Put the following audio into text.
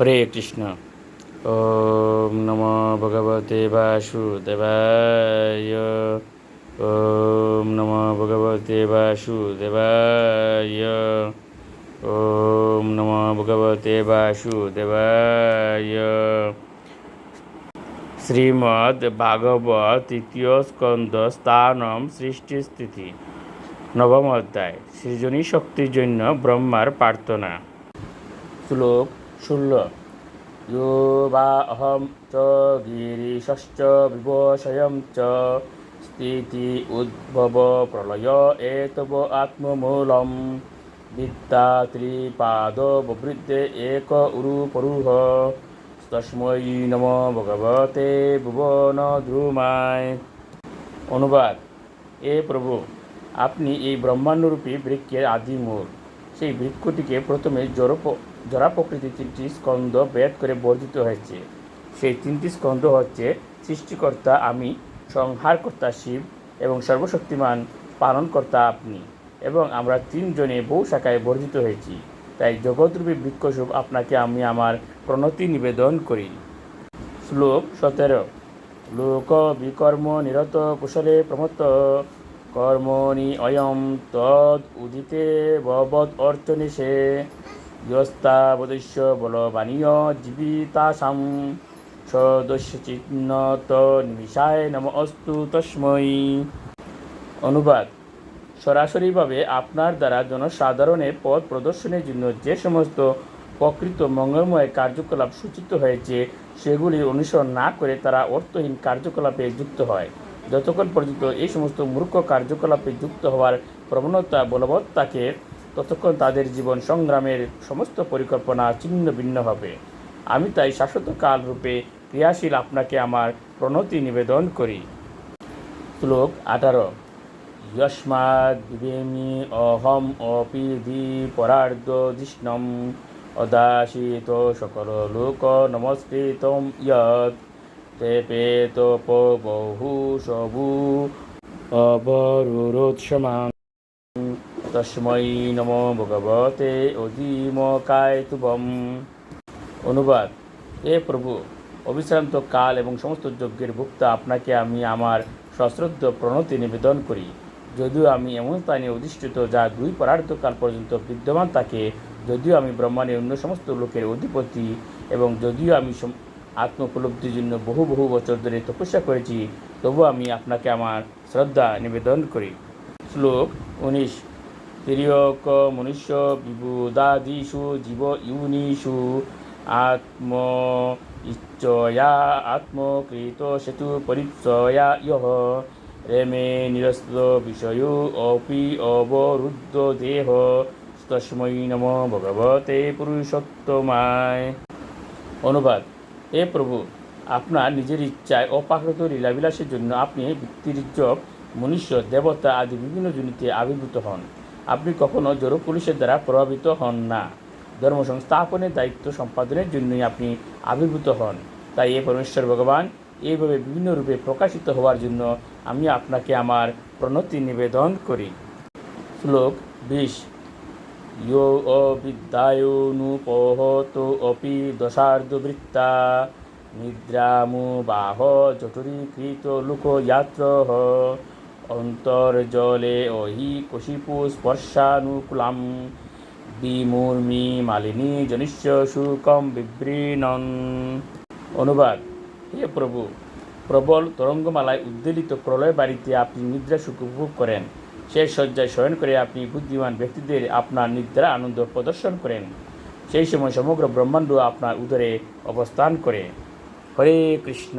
হরে কৃষ্ণ। ওম নম ভগবতে বাসুদেবায়। ওম নম ভগবতে বাসুদেবায়। ওম নম ভগবতে বাসুদেবায়। শ্রীমদ্ ভাগবত তৃতীয় স্কন্দ স্থানম সৃষ্টি স্থিতি। নবম অধ্যায়, সৃজনী শক্তির জন্য ব্রহ্মার প্রার্থনা। শ্লোক ষোলো यो वा अहं च गिरिशश्च विभूषयं च स्थिति उद्भव प्रलय एतव आत्ममूलं वित्ता त्रिपादवृद्धे एक उरुपरुह তস্মৈ নম ভগবতে ভুবন ধ্রুমায় অনুবাদ এ প্রভু আপনি এই ব্রহ্মাণ্ডরূপী বৃক্ষের আদি মূল সেই বৃক্ষটিকে প্রথমে জড় জরা প্রকৃতির তিনটি স্কন্ধ বেদ করে বর্ধিত হয়েছে। সেই তিনটি স্কন্ধ হচ্ছে সৃষ্টিকর্তা আমি, সংহারকর্তা শিব এবং সর্বশক্তিমান পালনকর্তা আপনি এবং আমরা তিনজনে বহু শাখায় বর্ধিত হয়েছি। তাই জগৎরূপী বৃক্ষস্বরূপ আপনাকে আমি আমার প্রণতি নিবেদন করি। শ্লোক সতেরো। লোক বিকর্ম নিরত কুশলে প্রমত্ত কর্মণি অয়ম তদ উদিতে ভবৎ অর্চনিষে ব্যস্তাবদস্য বলবানীয় জীবিতাসাম সদস্য চিহ্নত নিমিষায় নম অস্তু তস্মৈ। অনুবাদ। সরাসরিভাবে আপনার দ্বারা জনসাধারণের পথ প্রদর্শনের জন্য যে সমস্ত প্রকৃত মঙ্গলময় কার্যকলাপ সূচিত হয়েছে, সেগুলি অনুসরণ না করে তারা অর্থহীন কার্যকলাপে যুক্ত হয়। যতক্ষণ পর্যন্ত এই সমস্ত মূর্খ কার্যকলাপে যুক্ত হওয়ার প্রবণতা বলবৎ থাকে ততক্ষণ তাদের জীবন সংগ্রামের সমস্ত পরিকল্পনা ছিন্ন ভিন্ন হবে। আমি তাই শাশ্বত কাল রূপে ক্রিয়াশীল আপনাকে আমার প্রণতি নিবেদন করি। শ্লোক আঠারো। ইয়স্মাদ্বিবেমি অহম অপিধি পরার্ধ অদাসিত সকল লোক নমস্কৃতম ইয় তেপে তপ বহু সবু অবরুরোৎসমান তস্মৈ নম ভগবতে অধিমকায় কায়তুবম অনুবাদ এ প্রভু, অবিশ্রান্ত কাল এবং সমস্ত যজ্ঞের ভুক্ত আপনাকে আমি আমার সশ্রদ্ধ প্রণতি নিবেদন করি। যদিও আমি এমন স্থানে অধিষ্ঠিত যা দুই পরার্ধকাল পর্যন্ত বিদ্যমান থাকে, যদিও আমি ব্রহ্মাণ্ডের অন্য সমস্ত লোকের অধিপতি এবং যদিও আমি আত্ম উপলব্ধির জন্য বহু বহু বছর ধরে তপস্যা করেছি তবু আমি আপনাকে আমার শ্রদ্ধা নিবেদন করি। শ্লোক উনিশ। তির্যক মনুষ্য বিবুদাদিষু জীব ইউনিষু আত্ম ইচ্ছয়া আত্মকৃত সেতু পরিচয়া ইহ। রেমে নিরস্ত বিষয় অপি অবরুদ্ধ দেহ। তস্মৈ নম ভগবতে পুরুষোত্তমায়। অনুবাদ। হে প্রভু, আপনার নিজের ইচ্ছায় অপাকৃত লীলাবিলাসের জন্য আপনি বৃত্তির্যক মনুষ্য, দেবতা আদি বিভিন্ন জনিতে আবির্ভূত হন। আপনি কখনো জড় পুলিশের দ্বারা প্রভাবিত হন না। ধর্ম সংস্থাপনের দায়িত্ব সম্পাদনের জন্যই আপনি আবির্ভূত হন। তাই এ পরমেশ্বর ভগবান, এইভাবে বিভিন্ন রূপে প্রকাশিত হওয়ার জন্য আমি আপনাকে আমার প্রণতি নিবেদন করি। শ্লোক বিশ। यो अविद्यायोनुपहत अपि दशार्धवृत्ता निद्रामुबाह जठरीकृत लोकयात्रः অন্তর্জলে অহি কশিপু স্পর্শানুকূলাম বিমূর্মি মালিনী জনিষ্য শুকম বিবৃণন অনুবাদ হে প্রভু প্রবল তরঙ্গমালায় উদ্বেলিত প্রলয় বাড়িতে আপনি নিদ্রা সুখ উপভোগ করেন শেষ শয্যায় শয়ন করে আপনি বুদ্ধিমান ব্যক্তিদের আপনার নিদ্রা, আনন্দ প্রদর্শন করেন। সেই সময় সমগ্র ব্রহ্মাণ্ড আপনার উদরে অবস্থান করে। হরে কৃষ্ণ।